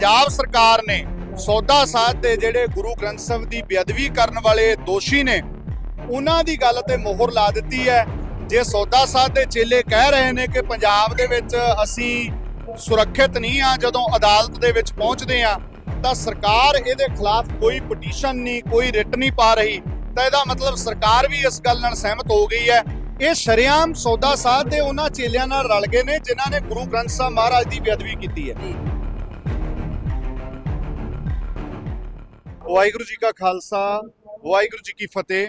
ਪੰਜਾਬ ਸਰਕਾਰ ਨੇ ਸੌਦਾ ਸਾਧ ਦੇ ਜਿਹੜੇ ਗੁਰੂ ਗ੍ਰੰਥ ਸਾਹਿਬ ਦੀ ਬੇਅਦਬੀ ਕਰਨ ਵਾਲੇ ਦੋਸ਼ੀ ਨੇ, ਉਹਨਾਂ ਦੀ ਗੱਲ ਤੇ ਮੋਹਰ ਲਾ ਦਿੱਤੀ ਹੈ। ਜੇ ਸੌਦਾ ਸਾਧ ਦੇ ਚੇਲੇ ਕਹਿ ਰਹੇ ਨੇ ਕਿ ਪੰਜਾਬ ਦੇ ਵਿੱਚ ਅਸੀਂ ਸੁਰੱਖਿਅਤ ਨਹੀਂ ਆ ਜਦੋਂ ਅਦਾਲਤ ਦੇ ਵਿੱਚ ਪਹੁੰਚਦੇ ਆ ਤਾਂ ਸਰਕਾਰ ਇਹਦੇ ਖਿਲਾਫ ਕੋਈ ਪਟੀਸ਼ਨ ਨਹੀਂ, ਕੋਈ ਰਿਟ ਨਹੀਂ ਪਾ ਰਹੀ। ਤਾਂ ਇਹਦਾ ਮਤਲਬ ਸਰਕਾਰ ਵੀ ਇਸ ਗੱਲ ਨਾਲ ਸਹਿਮਤ ਹੋ ਗਈ ਹੈ। ਇਹ ਸ਼ਰੇਆਮ ਸੌਦਾ ਸਾਧ ਦੇ ਉਹਨਾਂ ਚੇਲਿਆਂ ਨਾਲ ਰਲ ਗਏ ਨੇ, ਜਿਨ੍ਹਾਂ ਨੇ ਗੁਰੂ ਗ੍ਰੰਥ ਸਾਹਿਬ ਮਹਾਰਾਜ ਦੀ ਬੇਅਦਬੀ ਕੀਤੀ ਹੈ। ਵਾਹਿਗੁਰੂ ਜੀ ਕਾ ਖਾਲਸਾ, ਵਾਹਿਗੁਰੂ ਜੀ ਕੀ ਫਤਿਹ।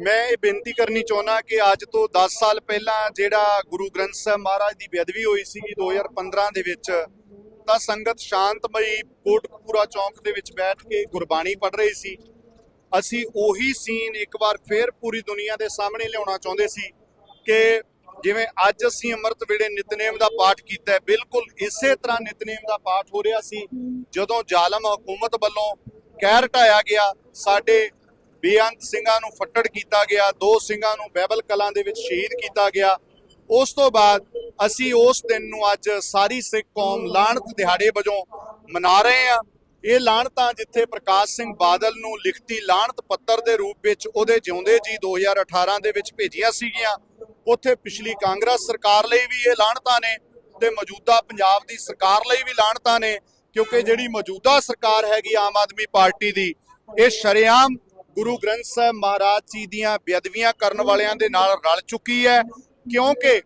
ਮੈਂ ਇਹ ਬੇਨਤੀ ਕਰਨੀ ਚਾਹੁੰਦਾ ਕਿ ਅੱਜ ਤੋਂ 10 ਸਾਲ ਪਹਿਲਾਂ ਜਿਹੜਾ ਗੁਰੂ ਗ੍ਰੰਥ ਸਾਹਿਬ ਮਹਾਰਾਜ ਦੀ ਬੇਅਦਬੀ ਹੋਈ ਸੀ 2015 ਦੇ ਵਿੱਚ, ਤਾਂ ਸੰਗਤ ਸ਼ਾਂਤਮਈ ਕੋਟਕਪੂਰਾ ਚੌਂਕ ਦੇ ਵਿੱਚ ਬੈਠ ਕੇ ਗੁਰਬਾਣੀ ਪੜ੍ਹ ਰਹੀ ਸੀ। ਅਸੀਂ ਉਹੀ ਸੀਨ ਇੱਕ ਵਾਰ ਫੇਰ ਪੂਰੀ ਦੁਨੀਆ ਦੇ ਸਾਹਮਣੇ ਲਿਆਉਣਾ ਚਾਹੁੰਦੇ ਸੀ ਕਿ ਜਿਵੇਂ ਅੱਜ ਅਸੀਂ ਅੰਮ੍ਰਿਤ ਵੇਲੇ ਨਿਤਨੇਮ ਦਾ ਪਾਠ ਕੀਤਾ ਹੈ, ਬਿਲਕੁਲ ਇਸੇ ਤਰ੍ਹਾਂ ਨਿਤਨੇਮ ਦਾ ਪਾਠ ਹੋ ਰਿਹਾ ਸੀ। ਜਦੋਂ ਜ਼ਾਲਮ ਹਕੂਮਤ ਵੱਲੋਂ ਕਹਿਰ ਢਾਇਆ ਗਿਆ, ਸਾਡੇ ਬੇਅੰਤ ਸਿੰਘਾਂ ਨੂੰ ਫੱਟੜ ਕੀਤਾ ਗਿਆ, ਦੋ ਸਿੰਘਾਂ ਨੂੰ ਬਹਿਬਲ ਕਲਾਂ ਦੇ ਵਿੱਚ ਸ਼ਹੀਦ ਕੀਤਾ ਗਿਆ, ਉਸ ਤੋਂ ਬਾਅਦ ਅਸੀਂ ਉਸ ਦਿਨ ਨੂੰ ਅੱਜ ਸਾਰੀ ਸਿੱਖ ਕੌਮ ਲਾਹਣਤ ਦਿਹਾੜੇ ਵਜੋਂ ਮਨਾ ਰਹੇ ਹਾਂ। ਇਹ ਲਾਹਣਤਾਂ ਜਿੱਥੇ ਪ੍ਰਕਾਸ਼ ਸਿੰਘ ਬਾਦਲ ਨੂੰ ਲਿਖਤੀ ਲਾਹਣਤ ਪੱਤਰ ਦੇ ਰੂਪ ਵਿੱਚ ਉਹਦੇ ਜਿਉਂਦੇ ਜੀ 2018 ਦੇ ਵਿੱਚ ਭੇਜੀਆਂ ਸੀਗੀਆਂ। ਉੱਥੇ ਪਿਛਲੀ ਕਾਂਗਰਸ ਸਰਕਾਰ ਲਈ ਵੀ ਇਹ ਲਾਹਣਤਾਂ ਨੇ ਤੇ ਮੌਜੂਦਾ ਪੰਜਾਬ ਦੀ ਸਰਕਾਰ ਲਈ ਵੀ ਲਾਹਣਤਾਂ ਨੇ, ਕਿਉਂਕਿ ਜਿਹੜੀ ਮੌਜੂਦਾ ਸਰਕਾਰ ਹੈਗੀ ਆਮ ਆਦਮੀ ਪਾਰਟੀ ਦੀ, ਇਹ ਸ਼ਰੇਆਮ ਗੁਰੂ ਗ੍ਰੰਥ ਸਾਹਿਬ ਮਹਾਰਾਜ ਜੀ ਦੀਆਂ ਬੇਅਦਬੀਆਂ ਕਰਨ ਵਾਲਿਆਂ ਦੇ ਨਾਲ ਰਲ ਚੁੱਕੀ ਹੈ, ਕਿਉਂਕਿ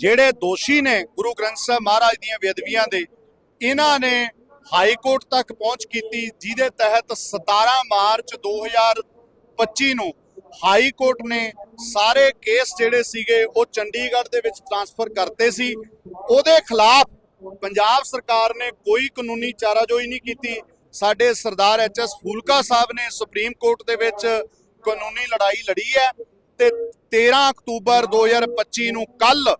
ਜਿਹੜੇ ਦੋਸ਼ੀ ਨੇ ਗੁਰੂ ਗ੍ਰੰਥ ਸਾਹਿਬ ਮਹਾਰਾਜ ਦੀਆਂ ਬੇਅਦਬੀਆਂ ਦੇ, ਇਹਨਾਂ ਨੇ ਹਾਈ ਕੋਰਟ ਤੱਕ ਪਹੁੰਚ ਕੀਤੀ, ਜਿਹਦੇ ਤਹਿਤ 17 ਮਾਰਚ 2025 ਨੂੰ ਹਾਈ ਕੋਰਟ ਨੇ ਸਾਰੇ ਕੇਸ ਜਿਹੜੇ ਸੀਗੇ, ਉਹ ਚੰਡੀਗੜ੍ਹ ਦੇ ਵਿੱਚ ਟ੍ਰਾਂਸਫਰ ਕਰਤੇ ਸੀ। ਉਹਦੇ ਖਿਲਾਫ ਪੰਜਾਬ ਸਰਕਾਰ ਨੇ ਕੋਈ ਕਾਨੂੰਨੀ ਚਾਰਾਜੋਈ ਨਹੀਂ ਕੀਤੀ। ਸਾਡੇ ਸਰਦਾਰ ਐਚ ਐਸ ਫੂਲਕਾ ਸਾਹਿਬ ਨੇ ਸੁਪਰੀਮ ਕੋਰਟ ਦੇ ਵਿੱਚ ਕਾਨੂੰਨੀ ਲੜਾਈ ਲੜੀ ਹੈ ਤੇ 13 ਅਕਤੂਬਰ 2025 ਨੂੰ ਕੱਲ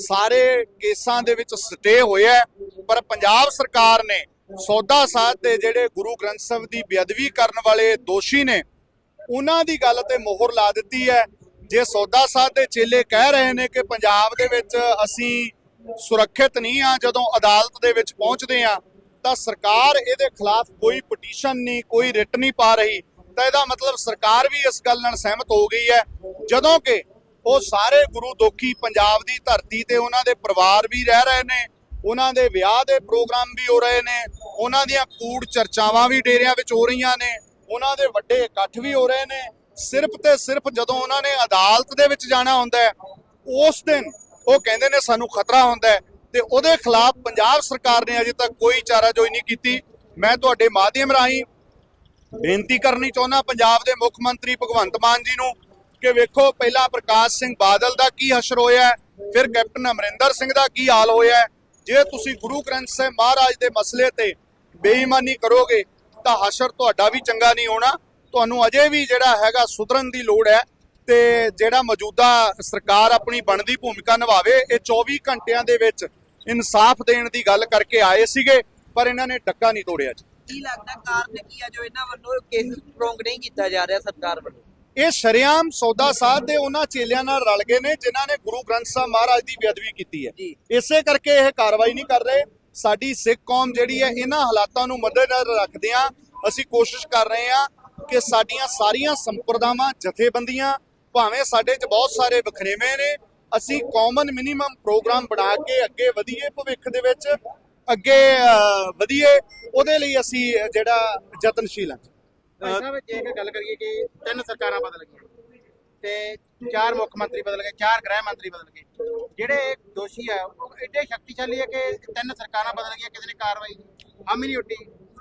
ਸਾਰੇ ਕੇਸਾਂ ਦੇ ਵਿੱਚ ਸਟੇ ਹੋਇਆ ਪਰ ਪੰਜਾਬ ਸਰਕਾਰ ਨੇ ਸੌਦਾ ਸਾਧ ਦੇ ਜਿਹੜੇ ਗੁਰੂ ਗ੍ਰੰਥ ਸਾਹਿਬ ਦੀ ਬੇਅਦਬੀ ਕਰਨ ਵਾਲੇ ਦੋਸ਼ੀ ਨੇ, ਉਹਨਾਂ ਦੀ ਗੱਲ ਤੇ ਮੋਹਰ ਲਾ ਦਿੱਤੀ ਹੈ। ਜੇ ਸੌਦਾ ਸਾਧ ਦੇ ਚੇਲੇ ਕਹਿ ਰਹੇ ਨੇ ਕਿ ਪੰਜਾਬ ਦੇ ਵਿੱਚ ਅਸੀਂ ਸੁਰੱਖਿਅਤ ਨਹੀਂ ਆ ਜਦੋਂ ਅਦਾਲਤ ਦੇ ਵਿੱਚ ਪਹੁੰਚਦੇ ਆ ਤਾਂ ਸਰਕਾਰ ਇਹਦੇ ਖਿਲਾਫ ਕੋਈ ਪਟੀਸ਼ਨ ਨਹੀਂ, ਕੋਈ ਰਿਟ ਨਹੀਂ ਪਾ ਰਹੀ। ਤਾਂ ਇਹਦਾ ਮਤਲਬ ਸਰਕਾਰ ਵੀ ਇਸ ਗੱਲ ਨਾਲ ਸਹਿਮਤ ਹੋ ਗਈ ਹੈ। ਜਦੋਂ ਕਿ ਉਹ ਸਾਰੇ ਗੁਰੂ ਦੋਖੀ ਪੰਜਾਬ ਦੀ ਧਰਤੀ ਤੇ ਉਹਨਾਂ ਦੇ ਪਰਿਵਾਰ ਵੀ ਰਹਿ ਰਹੇ ਨੇ ਉਹਨਾਂ ਦੇ ਵਿਆਹ ਦੇ ਪ੍ਰੋਗਰਾਮ ਵੀ ਹੋ ਰਹੇ ਨੇ, ਉਹਨਾਂ ਦੀਆਂ ਕੂੜ ਚਰਚਾਵਾਂ ਵੀ ਡੇਰਿਆਂ ਵਿੱਚ ਹੋ ਰਹੀਆਂ ਨੇ, ਉਹਨਾਂ ਦੇ ਵੱਡੇ ਇਕੱਠ ਵੀ ਹੋ ਰਹੇ ਨੇ। ਸਿਰਫ ਤੇ ਸਿਰਫ ਜਦੋਂ ਉਹਨਾਂ ਨੇ ਅਦਾਲਤ ਦੇ ਵਿੱਚ ਜਾਣਾ ਹੁੰਦਾ ਹੈ, ਉਸ ਦਿਨ ਉਹ ਕਹਿੰਦੇ ਨੇ ਸਾਨੂੰ ਖਤਰਾ ਹੁੰਦਾ ਹੈ ਤੇ ਉਹਦੇ ਖਿਲਾਫ ਪੰਜਾਬ ਸਰਕਾਰ ਨੇ ਅਜੇ ਤੱਕ ਕੋਈ ਚਾਰਾਜੋਈ ਨਹੀਂ ਕੀਤੀ। ਮੈਂ ਤੁਹਾਡੇ ਮਾਧਿਅਮ ਰਾਹੀਂ ਬੇਨਤੀ ਕਰਨੀ ਚਾਹੁੰਦਾ ਪੰਜਾਬ ਦੇ ਮੁੱਖ ਮੰਤਰੀ ਭਗਵੰਤ ਮਾਨ ਜੀ ਨੂੰ ਕਿ ਵੇਖੋ, ਪਹਿਲਾਂ ਪ੍ਰਕਾਸ਼ ਸਿੰਘ ਬਾਦਲ ਦਾ ਕੀ ਹਸ਼ਰ ਹੋਇਆ ਫਿਰ ਕੈਪਟਨ ਅਮਰਿੰਦਰ ਸਿੰਘ ਦਾ ਕੀ ਹਾਲ ਹੋਇਆ ਜੇ ਤੁਸੀਂ ਗੁਰੂ ਗ੍ਰੰਥ ਸਾਹਿਬ ਮਹਾਰਾਜ ਦੇ ਮਸਲੇ ਤੇ ਬੇਈਮਾਨੀ ਕਰੋਗੇ, ਤਾਂ ਹਸ਼ਰ ਤੁਹਾਡਾ ਵੀ ਚੰਗਾ ਨਹੀਂ ਹੋਣਾ। ਤੁਹਾਨੂੰ ਅਜੇ ਵੀ ਜਿਹੜਾ ਹੈਗਾ ਸੁਧਰਨ ਦੀ ਲੋੜ ਹੈ ਤੇ ਜਿਹੜਾ ਮੌਜੂਦਾ ਸਰਕਾਰ ਆਪਣੀ ਬਣਦੀ ਭੂਮਿਕਾ ਨਿਭਾਵੇ, ਇਹ 24 ਘੰਟਿਆਂ ਦੇ ਵਿੱਚ ਇਨਸਾਫ ਦੇਣ ਦੀ ਗੱਲ ਕਰਕੇ ਆਏ ਸੀਗੇ, ਪਰ ਇਹਨਾਂ ਨੇ ਡੱਕਾ ਨਹੀਂ ਤੋੜਿਆ ਜੀ। ਕੀ ਲੱਗਦਾ ਕਾਰਨ ਕੀ ਆ ਜੋ ਇਹਨਾਂ ਵੱਲੋਂ ਕੇਸ ਸਟਰੋਂਗ ਨਹੀਂ ਕੀਤਾ ਜਾ ਰਿਹਾ ਸਰਕਾਰ ਵੱਲੋਂ? ਇਹ ਸ਼ਰੇਆਮ ਸੌਦਾ ਸਾਧ ਦੇ ਉਹਨਾਂ ਚੇਲਿਆਂ ਨਾਲ ਰਲ ਗਏ ਨੇ ਜਿਨ੍ਹਾਂ ਨੇ ਗੁਰੂ ਗ੍ਰੰਥ ਸਾਹਿਬ ਮਹਾਰਾਜ ਦੀ ਬੇਅਦਬੀ ਕੀਤੀ ਹੈ। ਇਸੇ ਕਰਕੇ ਇਹ ਕਾਰਵਾਈ ਨਹੀਂ ਕਰ ਰਹੇ। ਸਾਡੀ ਸਿੱਖ ਕੌਮ ਜਿਹੜੀ ਹੈ ਇਹਨਾਂ ਹਾਲਾਤਾਂ ਨੂੰ ਮੱਦੇਨਜ਼ਰ ਰੱਖਦਿਆਂ ਅਸੀਂ ਕੋਸ਼ਿਸ਼ ਕਰ ਰਹੇ ਹਾਂ ਕਿ ਸਾਡੀਆਂ ਸਾਰੀਆਂ ਸੰਪਰਦਾਵਾਂ ਜਥੇਬੰਦੀਆਂ ਭਾਵੇਂ ਸਾਡੇ 'ਚ ਬਹੁਤ ਸਾਰੇ ਵਖਰੇਵੇਂ ਨੇ ਅਸੀਂ ਕਾਮਨ ਮਿਨੀਮਮ ਪ੍ਰੋਗਰਾਮ ਬਣਾ ਕੇ ਅੱਗੇ ਵਧੀਏ ਭਵਿੱਖ ਦੇ ਵਿੱਚ ਅੱਗੇ ਵਧੀਏ ਉਹਦੇ ਲਈ ਅਸੀਂ ਜਿਹੜਾ ਯਤਨਸ਼ੀਲ ਹਾਂ। ਭਾਈ ਸਾਹਿਬ, ਜੇ ਗੱਲ ਕਰੀਏ ਕਿ ਤਿੰਨ ਸਰਕਾਰਾਂ ਬਦਲ ਗਈਆਂ ਤੇ ਚਾਰ ਮੁੱਖ ਮੰਤਰੀ ਬਦਲ ਗਏ, ਚਾਰ ਗ੍ਰਹਿ ਮੰਤਰੀ ਬਦਲ ਗਏ, ਜਿਹੜੇ ਦੋਸ਼ੀ ਆ, ਉਹ ਐਡੇ ਸ਼ਕਤੀਸ਼ਾਲੀ ਆ ਕਿ ਤਿੰਨ ਸਰਕਾਰਾਂ ਬਦਲ ਗਈਆਂ, ਕਿਸੇ ਨੇ ਕਾਰਵਾਈ ਹਮ ਹੀ ਨਹੀਂ ਉੱਡੀ।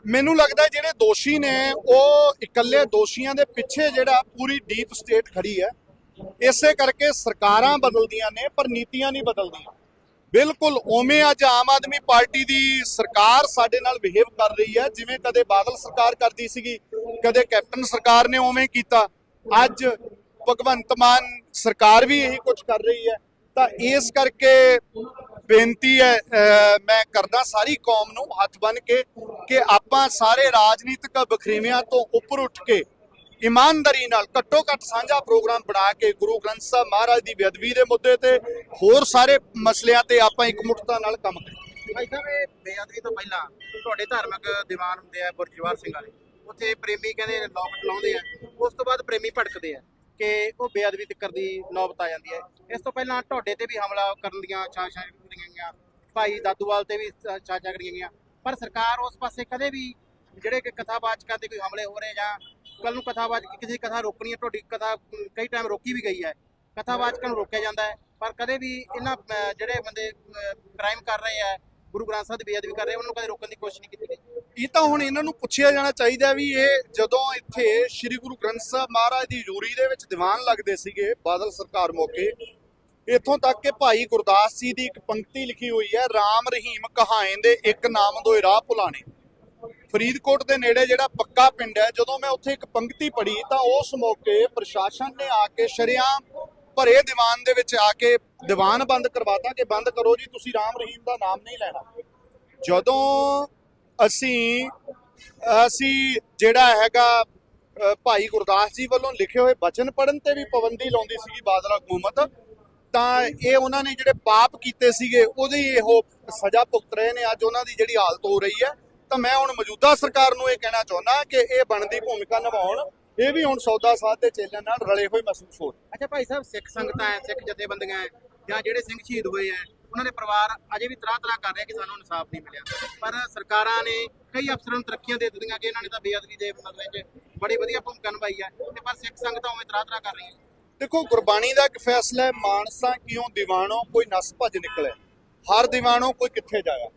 ਮੈਨੂੰ ਲੱਗਦਾ ਜਿਹੜੇ ਦੋਸ਼ੀ ਨੇ, ਉਹ ਇਕੱਲੇ ਦੋਸ਼ੀਆਂ ਦੇ ਪਿੱਛੇ ਜਿਹੜਾ ਪੂਰੀ ਡੀਪ ਸਟੇਟ ਖੜੀ ਹੈ, ਇਸੇ ਕਰਕੇ ਸਰਕਾਰਾਂ ਬਦਲਦੀਆਂ ਨੇ, ਪਰ ਨੀਤੀਆਂ ਨਹੀਂ ਬਦਲਦੀਆਂ। ਬਿਲਕੁਲ ਉਵੇਂ ਅੱਜ ਆਮ ਆਦਮੀ ਪਾਰਟੀ ਦੀ ਸਰਕਾਰ ਸਾਡੇ ਨਾਲ ਬਿਹੇਵ ਕਰ ਰਹੀ ਹੈ, ਜਿਵੇਂ ਕਦੇ ਬਾਦਲ ਸਰਕਾਰ ਕਰਦੀ ਸੀਗੀ ਕਦੇ ਕੈਪਟਨ ਸਰਕਾਰ ਨੇ ਉਵੇਂ ਕੀਤਾ। ਅੱਜ ਭਗਵੰਤ ਮਾਨ ਸਰਕਾਰ ਵੀ ਇਹੀ ਕੁਝ ਕਰ ਰਹੀ ਹੈ। ਤਾਂ ਇਸ ਕਰਕੇ ਬੇਨਤੀ ਹੈ ਮੈਂ ਕਰਦਾ ਸਾਰੀ ਕੌਮ ਨੂੰ ਹੱਥ ਬੰਨ ਕੇ ਕਿ ਆਪਾਂ ਸਾਰੇ ਰਾਜਨੀਤਿਕ ਬਖਰੇਵਿਆਂ ਤੋਂ ਉੱਪਰ ਉੱਠ ਕੇ ਇਮਾਨਦਾਰੀ ਨਾਲ ਘੱਟੋ ਘੱਟ ਸਾਂਝਾ ਪ੍ਰੋਗਰਾਮ ਬਣਾ ਕੇ ਗੁਰੂ ਗ੍ਰੰਥ ਸਾਹਿਬ ਮਹਾਰਾਜ ਦੀ ਬੇਅਦਬੀ ਦੇ ਮੁੱਦੇ ਤੇ ਹੋਰ ਸਾਰੇ ਮਸਲਿਆਂ ਤੇ ਆਪਾਂ ਇਕਮੁੱਠਤਾ ਨਾਲ ਕੰਮ ਕਰੀਏ। ਭਾਈ ਸਾਹਿਬ, ਇਹ ਬੇਅਦਬੀ ਤੋਂ ਪਹਿਲਾਂ ਤੁਹਾਡੇ ਧਾਰਮਿਕ ਦੀਵਾਨ ਹੁੰਦੇ ਆ ਗੁਰਜਵਾਰ ਸਿੰਘ ਵਾਲੇ। ਉੱਥੇ ਪ੍ਰੇਮੀ ਕਹਿੰਦੇ ਲੋਕਟ ਲਾਉਂਦੇ ਆ। ਉਸ ਤੋਂ ਬਾਅਦ ਪ੍ਰੇਮੀ ਭੜਕਦੇ ਆ ਕਿ ਉਹ ਬੇਅਦਬੀ ਤੱਕਰ ਦੀ ਨੌਬਤ ਆ ਜਾਂਦੀ ਹੈ। ਇਸ ਤੋਂ ਪਹਿਲਾਂ ਤੁਹਾਡੇ ਤੇ ਵੀ ਹਮਲਾ ਕਰਨ ਦੀਆਂ ਸਾਜ਼ਿਸ਼ਾਂ ਕੀਤੀਆਂ ਗਈਆਂ ਭਾਈ ਦਾਦੂਵਾਲ ਤੇ ਵੀ ਸਾ- ਸਾਜ਼ਿਸ਼ਾਂ ਕਰੀਆਂ ਗਈਆਂ ਪਰ ਸਰਕਾਰ ਉਸ ਪਾਸੇ ਕਦੇ ਵੀ ਜਿਹੜੇ ਕਿ ਕਥਾਵਾਚਕਾਂ ਤੇ ਕੋਈ ਹਮਲੇ ਹੋ ਰਹੇ ਜਾਂ ਕੱਲ ਨੂੰ ਕਥਾਵਾਚਕ ਕਿਸੇ ਕਥਾ ਰੋਕਣੀ ਹੈ, ਤੁਹਾਡੀ ਕਥਾ ਕਈ ਟਾਈਮ ਰੋਕੀ ਵੀ ਗਈ ਹੈ। ਕਥਾਵਾਚਕਾਂ ਨੂੰ ਰੋਕਿਆ ਜਾਂਦਾ ਹੈ। ਪਰ ਕਦੇ ਵੀ ਇਹਨਾਂ ਜਿਹੜੇ ਬੰਦੇ ਕ੍ਰਾਈਮ ਕਰ ਰਹੇ ਆ ਗੁਰੂ ਗ੍ਰੰਥ ਸਾਹਿਬ ਦੀ ਬੇਅਦਬੀ ਕਰ ਰਹੇ, ਉਹਨਾਂ ਨੂੰ ਕਦੇ ਰੋਕਣ ਦੀ ਕੋਸ਼ਿਸ਼ ਨਹੀਂ ਕੀਤੀ ਗਈ। ਇਹ ਤਾਂ ਹੁਣ ਇਹਨਾਂ ਨੂੰ ਪੁੱਛਿਆ ਜਾਣਾ ਚਾਹੀਦਾ ਵੀ ਇਹ ਜਦੋਂ ਇੱਥੇ ਸ੍ਰੀ ਗੁਰੂ ਗ੍ਰੰਥ ਸਾਹਿਬ ਮਹਾਰਾਜ ਦੀ ਹਜ਼ੂਰੀ ਦੇ ਵਿੱਚ ਦੀਵਾਨ ਲੱਗਦੇ ਸੀਗੇ ਬਾਦਲ ਸਰਕਾਰ ਮੌਕੇ, ਇੱਥੋਂ ਤੱਕ ਕਿ ਭਾਈ ਗੁਰਦਾਸ ਜੀ ਦੀ ਇੱਕ ਪੰਕਤੀ ਲਿਖੀ ਹੋਈ ਹੈ RAM ਰਹੀਮ ਕਹਾਏ ਦੇ ਇੱਕ ਨਾਮ ਦੋਏ ਰਾਹ ਭੁਲਾਣੇ ਫਰੀਦਕੋਟ ਦੇ ਨੇੜੇ ਜਿਹੜਾ ਪੱਕਾ ਪਿੰਡ ਹੈ, ਜਦੋਂ ਮੈਂ ਉੱਥੇ ਇੱਕ ਪੰਕਤੀ ਪੜ੍ਹੀ ਤਾਂ ਉਸ ਮੌਕੇ ਪ੍ਰਸ਼ਾਸਨ ਨੇ ਆ ਕੇ ਸ਼ਰੇਆਮ ਭਰੇ ਦੀਵਾਨ ਦੇ ਵਿੱਚ ਆ ਕੇ ਦੀਵਾਨ ਬੰਦ ਕਰਵਾਤਾ ਕਿ ਬੰਦ ਕਰੋ ਜੀ, ਤੁਸੀਂ ਰਾਮ ਰਹੀਮ ਦਾ ਨਾਮ ਨਹੀਂ ਲੈਣਾ। ਜਦੋਂ ਅਸੀਂ ਅਸੀਂ ਜਿਹੜਾ ਹੈਗਾ ਭਾਈ ਗੁਰਦਾਸ ਜੀ ਵੱਲੋਂ ਲਿਖੇ ਹੋਏ ਬਚਨ ਪੜਨ ਤੇ ਵੀ ਪਾਬੰਦੀ ਲਾਉਂਦੀ ਸੀਗੀ ਬਾਦਲ ਹਕੂਮਤ, ਤਾਂ ਇਹ ਉਹਨਾਂ ਨੇ ਜਿਹੜੇ ਪਾਪ ਕੀਤੇ ਸੀਗੇ, ਉਹਦੀ ਇਹੋ ਸਜ਼ਾ ਭੁਗਤ ਰਹੇ ਨੇ। ਅੱਜ ਉਹਨਾਂ ਦੀ ਜਿਹੜੀ ਹਾਲਤ ਹੋ ਰਹੀ ਹੈ, ਤਾਂ ਮੈਂ ਹੁਣ ਮੌਜੂਦਾ ਸਰਕਾਰ ਨੂੰ ਇਹ ਕਹਿਣਾ ਚਾਹੁੰਦਾ ਕਿ ਇਹ ਬਣਦੀ ਭੂਮਿਕਾ ਨਿਭਾਉਣ, ਇਹ ਵੀ ਹੁਣ ਸੌਦਾ ਸਾਧ ਦੇ ਚੇਲਿਆਂ ਨਾਲ ਰਲੇ ਹੋਏ ਮਹਿਸੂਸ ਹੋ ਅੱਛਾ ਭਾਈ ਸਾਹਿਬ, ਸਿੱਖ ਸੰਗਤਾਂ ਹੈ, ਸਿੱਖ ਜਥੇਬੰਦੀਆਂ ਹੈ ਜਾਂ ਜਿਹੜੇ ਸਿੰਘ ਸ਼ਹੀਦ ਹੋਏ ਹੈ ਉਹਨਾਂ ਦੇ ਪਰਿਵਾਰ ਅਜੇ ਵੀ ਤਰਾਹ ਤਰਾਹ ਕਰ ਰਿਹਾ ਕਿ ਸਾਨੂੰ ਇਨਸਾਫ ਨਹੀਂ ਮਿਲਿਆ। ਪਰ ਸਰਕਾਰਾਂ ਨੇ ਕਈ ਅਫਸਰਾਂ ਨੂੰ ਤਰੱਕੀਆਂ ਦੇ ਦਿੱਤੀਆਂ ਕਿ ਇਹਨਾਂ ਨੇ ਤਾਂ ਬੇਅਦਬੀ ਦੇ ਮਸਲੇ 'ਚ ਬੜੀ ਵਧੀਆ ਭੂਮਿਕਾ ਨਿਭਾਈ ਹੈ ਤੇ ਪਰ ਸਿੱਖ ਸੰਗਤਾਂ ਉਵੇਂ ਤਰਾਹ ਤਰਾਹ ਕਰ ਰਹੀਆਂ। ਦੇਖੋ, ਗੁਰਬਾਣੀ ਦਾ ਇੱਕ ਫੈਸਲਾ ਹੈ, ਮਾਨਸਾ ਕਿਉਂ ਦੀਵਾਨੋ ਕੋਈ ਨਸ ਭੱਜ ਨਿਕਲੇ? ਹਰ ਦੀਵਾਨੋ ਕੋਈ ਕਿੱਥੇ ਜਾਇਆ?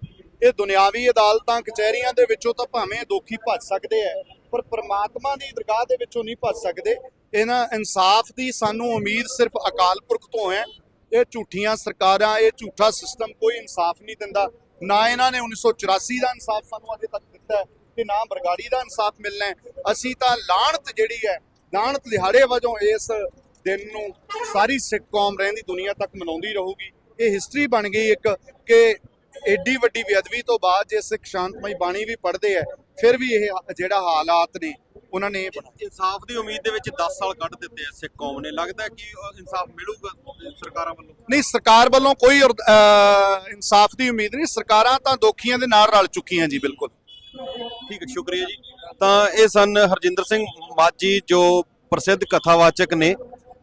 ਇਹ ਦੁਨਿਆਵੀ ਅਦਾਲਤਾਂ, ਕਚਹਿਰੀਆਂ ਦੇ ਵਿੱਚੋਂ ਤਾਂ ਭਾਵੇਂ ਦੋਖੀ ਭੱਜ ਸਕਦੇ ਐ ਪਰ ਪ੍ਰਮਾਤਮਾ ਦੀ ਦਰਗਾਹ ਦੇ ਵਿੱਚੋਂ ਨਹੀਂ ਭੱਜ ਸਕਦੇ। ਇਹਨਾਂ ਇਨਸਾਫ ਦੀ ਸਾਨੂੰ ਉਮੀਦ ਸਿਰਫ ਅਕਾਲ ਪੁਰਖ ਤੋਂ ਹੈ ਇਹ ਝੂਠੀਆਂ ਸਰਕਾਰਾਂ, ਇਹ ਝੂਠਾ ਸਿਸਟਮ ਕੋਈ ਇਨਸਾਫ ਨਹੀਂ ਦਿੰਦਾ। ਨਾ ਇਹਨਾਂ ਨੇ 1984 ਦਾ ਇਨਸਾਫ ਸਾਨੂੰ ਅਜੇ ਤੱਕ ਦਿੱਤਾ ਹੈ ਤੇ ਨਾ ਬਰਗਾੜੀ ਦਾ ਇਨਸਾਫ ਮਿਲਣਾ ਅਸੀਂ ਤਾਂ ਲਾਹਣਤ ਜਿਹੜੀ ਹੈ ਲਾਹਣਤ ਦਿਹਾੜੇ ਵਜੋਂ ਇਸ ਦਿਨ ਨੂੰ ਸਾਰੀ ਸਿੱਖ ਕੌਮ ਰਹਿੰਦੀ ਦੁਨੀਆ ਤੱਕ ਮਨਾਉਂਦੀ ਰਹੂਗੀ। ਇਹ ਹਿਸਟਰੀ ਬਣ ਗਈ ਇੱਕ ਕਿ ਐਡੀ ਵੱਡੀ ਬੇਅਦਬੀ ਤੋਂ ਬਾਅਦ ਜੇ ਸਿੱਖ ਸ਼ਾਂਤਮਈ ਬਾਣੀ ਵੀ ਪੜ੍ਹਦੇ ਆ ਫਿਰ ਵੀ ਇਹ ਜਿਹੜਾ ਹਾਲਾਤ ਨੇ ਉਹਨਾਂ ਨੇ ਇਨਸਾਫ ਦੀ ਉਮੀਦ ਦੇ ਵਿੱਚ 10 ਸਾਲ ਕੱਢ ਦਿੱਤੇ ਸਿੱਖ ਕੌਮ ਨੇ। ਲੱਗਦਾ ਕਿ ਇਨਸਾਫ ਮਿਲੂਗਾ ਸਰਕਾਰਾਂ ਵੱਲੋਂ? ਨਹੀਂ ਸਰਕਾਰ ਵੱਲੋਂ ਕੋਈ ਇਨਸਾਫ ਦੀ ਉਮੀਦ ਨਹੀਂ। ਸਰਕਾਰਾਂ ਤਾਂ ਦੋਖੀਆਂ ਦੇ ਨਾਲ ਰਲ ਚੁੱਕੀਆਂ ਜੀ ਬਿਲਕੁਲ। ਠੀਕ ਹੈ ਸ਼ੁਕਰੀਆ ਜੀ। ਤਾਂ ਇਹ ਸਨ ਹਰਜਿੰਦਰ ਸਿੰਘ ਮਾਜੀ ਜੋ ਪ੍ਰਸਿੱਧ ਕਥਾਵਾਚਕ ਨੇ।